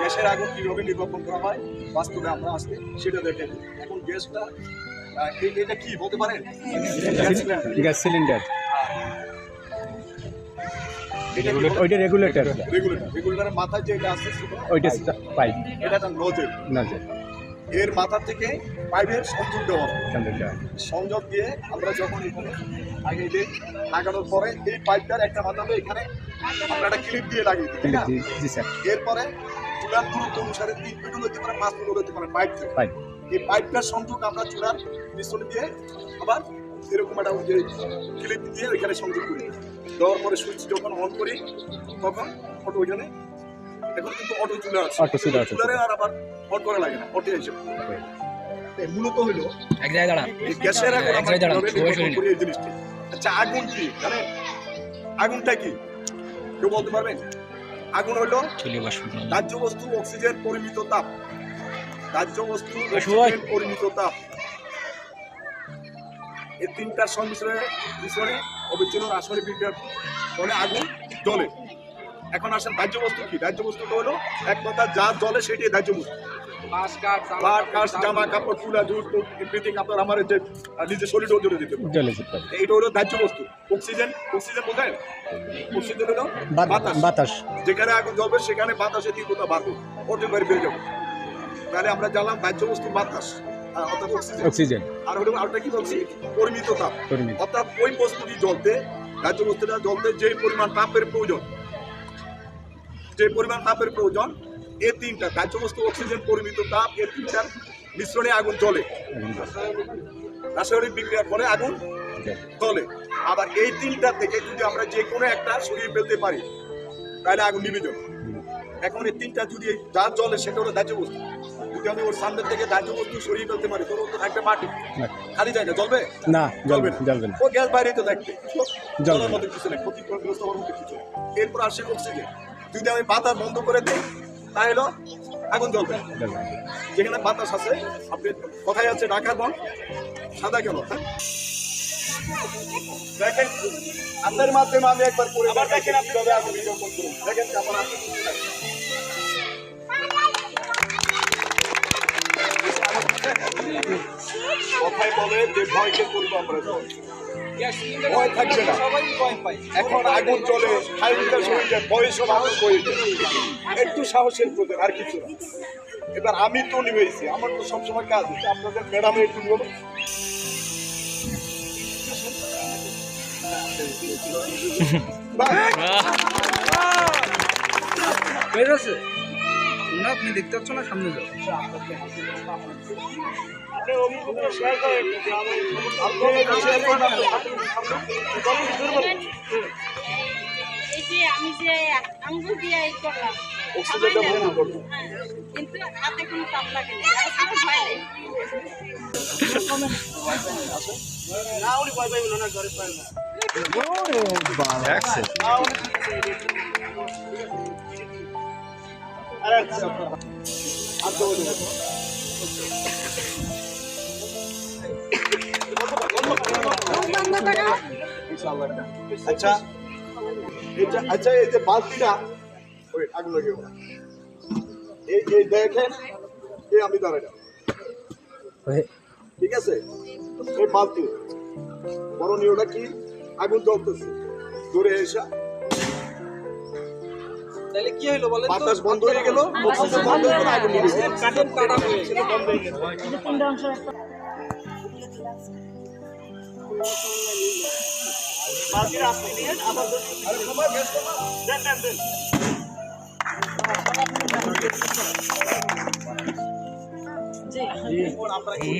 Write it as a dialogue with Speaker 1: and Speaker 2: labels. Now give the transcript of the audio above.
Speaker 1: গ্যাসের আগুন কীভাবে নির্বাপন করা হয়? বাস্তবে আমরা আজকে সেটা দেখে। এখন গ্যাসটা এটা কি বলতে পারেন গ্যাস সিলিন্ডার।
Speaker 2: ওইটা রেগুলেটর
Speaker 1: রেগুলেটর রেগুলেটরের মাথায় যে এটা আছে
Speaker 2: ওইটা পাইপ।
Speaker 1: এটা নজেল
Speaker 2: না যে
Speaker 1: এর মাথা থেকে পাইপের সংযোগ দেওয়া সংযোগ দিয়ে আমরা যখন এখানে আগে যে লাগানোর পরে এই পাইপটার একটা মাথাতে এখানে আমরা একটা ক্লিপ দিয়ে লাগিয়ে দিই এরপরে চুলার দূরত্ব অনুসারে তিন মিটার হতে পারে পাঁচ মিটার হতে পারে পাইপ থেকে।
Speaker 2: পাইপ।
Speaker 1: এই পাইপটার সংযোগ আমরা চুলার পিছনে দিয়ে আবার এরকম একটা ওই যে ক্লিপ দিয়ে ওইখানে সংযোগ করি। দেওয়ার পরে সুইচ যখন অন করি তখন ফটো ওইখানে এখন কিন্তু অটো চুলা আছে।
Speaker 2: Auto চুলা আছে।
Speaker 1: চুলারে আর আবার অন করা লাগে না অটো হিসেবে মূলত হইল
Speaker 3: এক জায়গায় দাঁড়া
Speaker 1: গ্যাসের এই জিনিসটি। আচ্ছা আগুন কি? জানেন আগুনটা কি? কেউ বলতে পারবেন? আগুন হইল
Speaker 3: চলে
Speaker 1: দাহ্য বস্তু অক্সিজেন পরিমিত তাপ। দাহ্য বস্তু অক্সিজেন পরিমিত তাপ। এই তিনটার সংমিশ্রণে মিশ্রণে অবিচ্ছিন্ন রাসায়নিক বিক্রিয়ার ফলে আগুন জ্বলে। এখন আসেন দাহ্য বস্তু কি? দাহ্য বস্তুটা হলো এক কথা যা জ্বলে সেটাই দাহ্য বস্তু পাট কাঠ জামা কাপড় চুলা জুট এভরিথিং আপনার আমার যে জ্বলে দিতে
Speaker 2: জলে
Speaker 1: এইটা হলো দাহ্য বস্তু অক্সিজেন অক্সিজেন বোঝেন অক্সিজেন হলো
Speaker 2: বাত-
Speaker 1: বাতাস।
Speaker 2: বাতাস।
Speaker 1: যেখানে আগুন জ্বলবে সেখানে বাতাসের তীব্রতা বাড়বে ওটির বাইরে বেড়ে যাবে। তাহলে আমরা জানলাম দাহ্য বস্তু বাতাস অর্থাৎ অক্সিজেন।
Speaker 2: অক্সিজেন।
Speaker 1: আর হলো আরেকটা কি বলছি? পরিমিত তাপ। অর্থাৎ ওই বস্তুটি জ্বলতে দাহ্য বস্তুটা জ্বলতে যে পরিমাণ তাপের প্রয়োজন যে পরিমাণ তাপের প্রয়োজন এই তিনটা। দাহ্য বস্তু অক্সিজেন পরিমিত তাপ এই তিনটার মিশ্রণে আগুন জ্বলে। রাসায়নিক বিক্রিয়ার ফলে আগুন জ্বলে। আবার এই তিনটা থেকে যদি আমরা যে কোনো একটা সরিয়ে ফেলতে পারি তাহলে আগুন নিবে যাবে। এখন এই তিনটা যদি যা জ্বলে সেটা হলো দাহ্য বস্তু। যদি আমি ওর সামনের থেকে দাহ্য বস্তু সরিয়ে ফেলতে পারি তোর তো থাকবে মাটি। খালি জায়গা জ্বলবে?
Speaker 2: না
Speaker 1: জ্বলবে না
Speaker 2: জ্বলবে না।
Speaker 1: ও গ্যাস বাইরে তো থাকবে। জ্বলার মতো কিছু নেই ক্ষতিগ্রস্ত হওয়ার মতো কিছু নেই। এরপর আসে অক্সিজেন যদি আমি বাতাস বন্ধ করে দিই তাহলে আগুন জ্বলবে। যেখানে বাতাস আছে আপনি কথাই আছে ঢাকার বন সাদা কেন হ্যাঁ? দেখেন আপনার মাধ্যমে আমি একবার করে আবার দেখেন আপনি কবে আগুন নির্বাপন করুন দেখেন কেমন আছে কথাই বলে যে ভয়কে করব আমরা। ভয় থাকবে না। এখন আগুন চলে ফাইলটা শরীরে বয়সও মানুষ হয়ে যায় একটু সাহসের প্রয়োজন আর কিছু না। এবার আমি তো নিবেছি আমার তো সবসময় কাজ আছে। আপনাদের ম্যাডামে একটু নিব
Speaker 3: বেরোছে না আপনি দেখতে পাচ্ছ না সামনে যাও।
Speaker 4: এই যে আমি যে আঙ্গুল দিয়ে এই করলাম কিন্তু হাতে কোনো তাপ লাগে না কোনো ভয় নেই
Speaker 1: আচ্ছা এটা আচ্ছা এই যে বালতিটা ওই আগুন লাগে এই এই দেখেন এই আমি দাঁড়াইলাম ঠিক আছে? এই বালতি। করণীয়টা কি? আগুন জ্বলতেছে। দূরে এসা
Speaker 3: তাহলে কি হলো বলেন
Speaker 1: বাতাস বন্ধ হয়ে গেল অক্সিজেন বন্ধ হয়ে গেল আগুন নিভে গেল।
Speaker 3: কাটন কাটা হয়ে গেল
Speaker 1: বন্ধ হয়ে গেল বালতির আসতে নিয়ে আবার আরে সময় বেশ কমা দেন দেন দেন।
Speaker 4: জি।
Speaker 1: আমরা কি